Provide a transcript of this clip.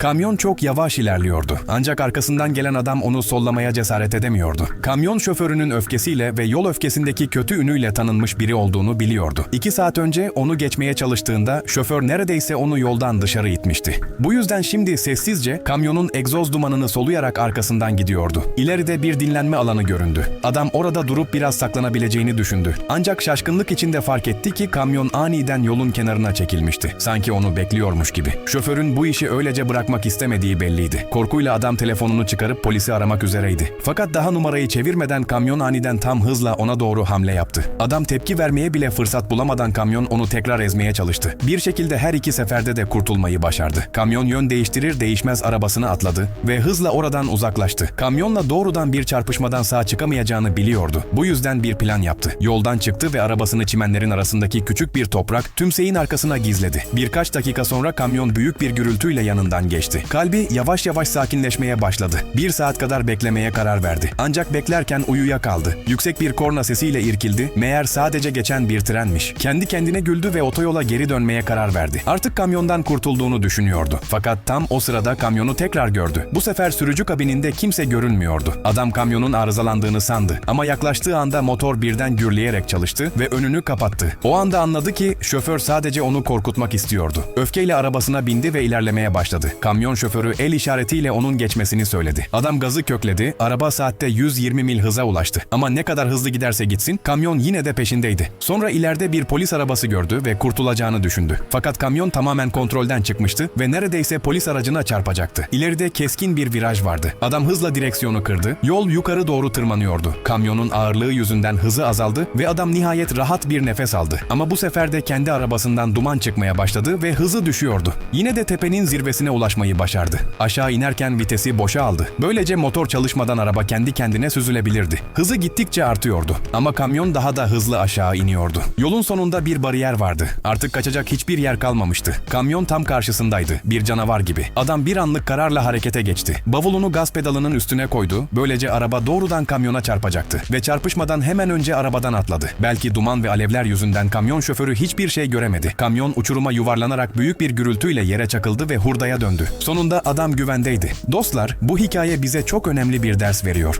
Kamyon çok yavaş ilerliyordu. Ancak arkasından gelen adam onu sollamaya cesaret edemiyordu. Kamyon şoförünün öfkesiyle ve yol öfkesindeki kötü ünüyle tanınmış biri olduğunu biliyordu. İki saat önce onu geçmeye çalıştığında şoför neredeyse onu yoldan dışarı itmişti. Bu yüzden şimdi sessizce kamyonun egzoz dumanını soluyarak arkasından gidiyordu. İleride bir dinlenme alanı göründü. Adam orada durup biraz saklanabileceğini düşündü. Ancak şaşkınlık içinde fark etti ki kamyon aniden yolun kenarına çekilmişti. Sanki onu bekliyormuş gibi. Şoförün bu işi öylece bırakmak istemediği belliydi. Korkuyla adam telefonunu çıkarıp polisi aramak üzereydi. Fakat daha numarayı çevirmeden kamyon aniden tam hızla ona doğru hamle yaptı. Adam tepki vermeye bile fırsat bulamadan kamyon onu tekrar ezmeye çalıştı. Bir şekilde her iki seferde de kurtulmayı başardı. Kamyon yön değiştirir değişmez arabasına atladı ve hızla oradan uzaklaştı. Kamyonla doğrudan bir çarpışmadan sağ çıkamayacağını biliyordu. Bu yüzden bir plan yaptı. Yoldan çıktı ve arabasını çimenlerin arasındaki küçük bir toprak tümseyin arkasına gizledi. Birkaç dakika sonra kamyon büyük bir gürültüyle yanından geçti. Kalbi yavaş yavaş sakinleşmeye başladı. Bir saat kadar beklemeye karar verdi. Ancak beklerken uyuyakaldı. Yüksek bir korna sesiyle irkildi. Meğer sadece geçen bir trenmiş. Kendi kendine güldü ve otoyola geri dönmeye karar verdi. Artık kamyondan kurtulduğunu düşünüyordu. Fakat tam o sırada kamyonu tekrar gördü. Bu sefer sürücü kabininde kimse görünmüyordu. Adam kamyonun arızalandığını sandı. Ama yaklaştığı anda motor birden gürleyerek çalıştı ve önünü kapattı. O anda anladı ki şoför sadece onu korkutmak istiyordu. Öfkeyle arabasına bindi ve ilerlemeye başladı. Kamyon şoförü el işaretiyle onun geçmesini söyledi. Adam gazı kökledi, araba saatte 120 mil hıza ulaştı. Ama ne kadar hızlı giderse gitsin, kamyon yine de peşindeydi. Sonra ileride bir polis arabası gördü ve kurtulacağını düşündü. Fakat kamyon tamamen kontrolden çıkmıştı ve neredeyse polis aracına çarpacaktı. İleride keskin bir viraj vardı. Adam hızla direksiyonu kırdı, yol yukarı doğru tırmanıyordu. Kamyonun ağırlığı yüzünden hızı azaldı ve adam nihayet rahat bir nefes aldı. Ama bu sefer de kendi arabasından duman çıkmaya başladı ve hızı düşüyordu. Yine de tepenin zirvesine ulaşmayı başardı. Aşağı inerken vitesi boşa aldı. Böylece motor çalışmadan araba kendi kendine süzülebilirdi. Hızı gittikçe artıyordu. Ama kamyon daha da hızlı aşağı iniyordu. Yolun sonunda bir bariyer vardı. Artık kaçacak hiçbir yer kalmamıştı. Kamyon tam karşısındaydı. Bir canavar gibi. Adam bir anlık kararla harekete geçti. Bavulunu gaz pedalının üstüne koydu. Böylece araba doğrudan kamyona çarpacaktı. Ve çarpışmadan hemen önce arabadan atladı. Belki duman ve alevler yüzünden kamyon şoförü hiçbir şey göremedi. Kamyon uçuruma yuvarlanarak büyük bir gürültüyle yere çakıldı ve hurdaya döndü. Sonunda adam güvendeydi. Dostlar, bu hikaye bize çok önemli bir ders veriyor.